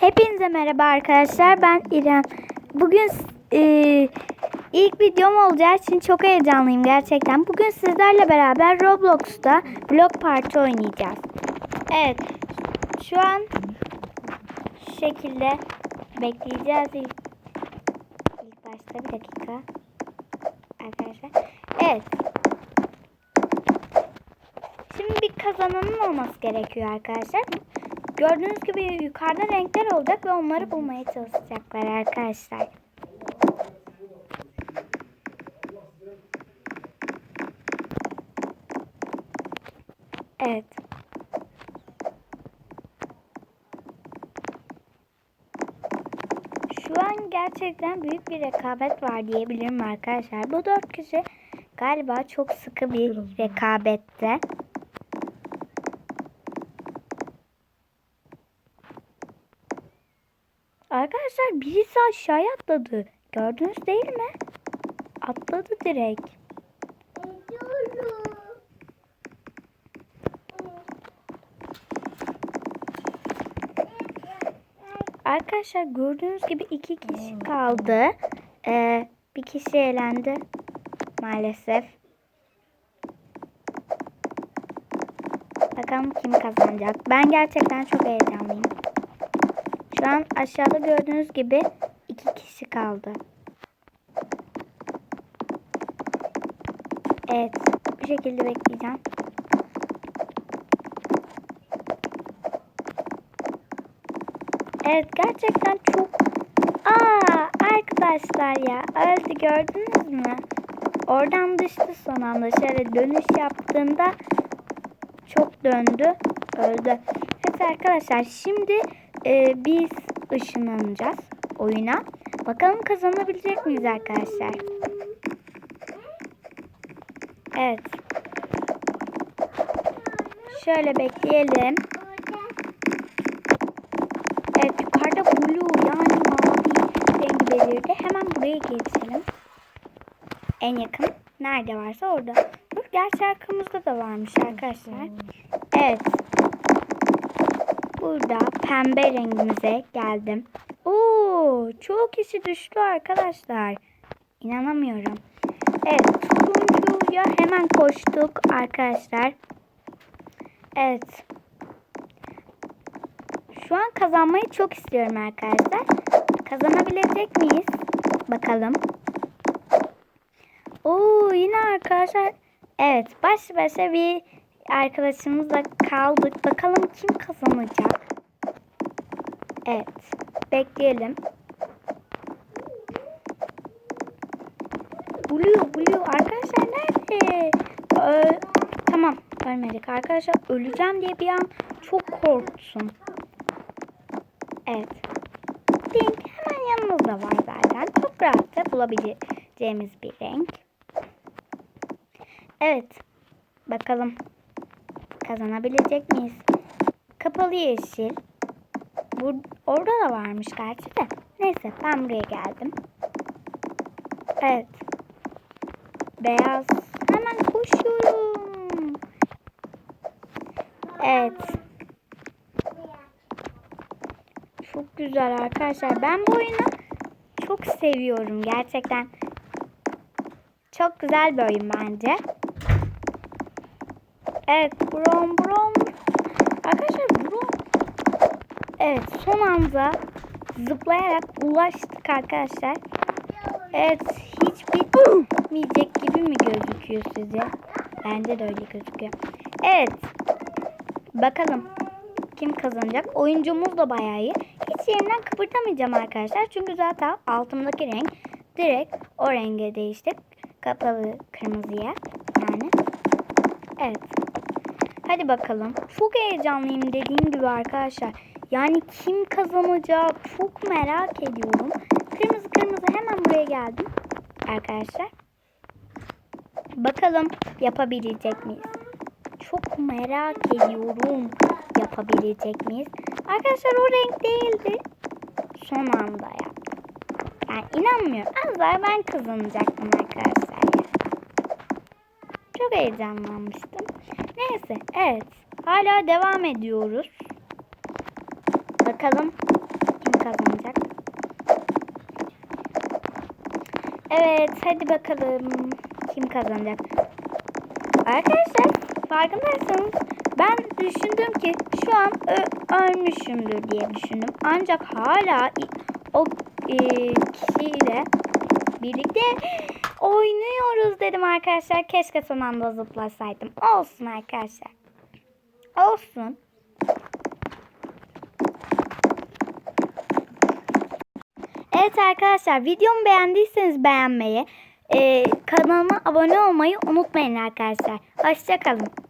Hepinize merhaba arkadaşlar. Ben İrem. Bugün e, ilk videom olacağı için çok heyecanlıyım gerçekten. Bugün sizlerle beraber Roblox'ta Block Party oynayacağız. Evet. Şu an şu şekilde bekleyeceğiz ilk, ilk başta bir dakika. Arkadaşlar. Evet. Şimdi bir kazananın olması gerekiyor arkadaşlar. Gördüğünüz gibi yukarıda renkler olacak ve onları bulmaya çalışacaklar arkadaşlar. Evet. Şu an gerçekten büyük bir rekabet var diyebilirim arkadaşlar. Bu dört kişi galiba çok sıkı bir rekabette. Arkadaşlar birisi aşağıya atladı. Gördünüz değil mi? Atladı direkt. Arkadaşlar gördüğünüz gibi iki kişi kaldı. Ee, bir kişi elendi maalesef. Bakalım kim kazanacak. Ben gerçekten çok heyecanlıyım. Şu an aşağıda gördüğünüz gibi iki kişi kaldı. Evet. Bu şekilde bekleyeceğim. Evet gerçekten çok... Aa arkadaşlar ya öldü gördünüz mü? Oradan düştü son anda. Şöyle dönüş yaptığında çok döndü. Öldü. Evet arkadaşlar şimdi e, biz ışınlanacağız oyuna. Bakalım kazanabilecek miyiz arkadaşlar? Evet. Şöyle bekleyelim. Evet yukarıda blue yani mavi rengi belirdi. Hemen buraya geçelim. En yakın nerede varsa orada. Gerçi arkamızda da varmış arkadaşlar. Evet. Burada pembe rengimize geldim. Oo, çok kişi düştü arkadaşlar. İnanamıyorum. Evet, turuncuya hemen koştuk arkadaşlar. Evet. Şu an kazanmayı çok istiyorum arkadaşlar. Kazanabilecek miyiz? Bakalım. Oo, yine arkadaşlar. Evet, baş başa bir arkadaşımızla kaldık. Bakalım kim kazanacak? Evet. Bekleyelim. Blue, Blue. Arkadaşlar nerede? Ee, tamam. Ölmedik. Arkadaşlar öleceğim diye bir an çok korktum. Evet. Pink hemen yanımızda var zaten. Çok rahatça bulabileceğimiz bir renk. Evet. Bakalım kazanabilecek miyiz? Kapalı yeşil. Bur orada da varmış gerçi de. Neyse ben buraya geldim. Evet. Beyaz. Hemen koşuyorum. Evet. Çok güzel arkadaşlar. Ben bu oyunu çok seviyorum gerçekten. Çok güzel bir oyun bence. Evet, brom brom. Arkadaşlar brom. Evet, son anda zıplayarak ulaştık arkadaşlar. Evet, hiç bitmeyecek gibi mi gözüküyor size? Bence de öyle gözüküyor. Evet. Bakalım kim kazanacak? Oyuncumuz da bayağı iyi. Hiç yerinden kıpırdamayacağım arkadaşlar. Çünkü zaten altımdaki renk direkt o renge değişti. Kapalı kırmızıya. Yani. Evet. Hadi bakalım. Çok heyecanlıyım dediğim gibi arkadaşlar. Yani kim kazanacak çok merak ediyorum. Kırmızı kırmızı hemen buraya geldim. Arkadaşlar. Bakalım yapabilecek miyiz? Çok merak ediyorum. Yapabilecek miyiz? Arkadaşlar o renk değildi. Son anda ya. Yani inanmıyorum. Az daha ben kazanacaktım arkadaşlar. Çok heyecanlanmıştım. Neyse evet. Hala devam ediyoruz. bakalım kim kazanacak. Evet hadi bakalım kim kazanacak. Arkadaşlar farkındaysanız ben düşündüm ki şu an ölmüşümdür diye düşündüm. Ancak hala o e, kişiyle birlikte oynuyoruz dedim arkadaşlar. Keşke son anda zıplasaydım. Olsun arkadaşlar. Olsun. Evet arkadaşlar videomu beğendiyseniz beğenmeyi, e, kanalıma abone olmayı unutmayın arkadaşlar. Hoşçakalın.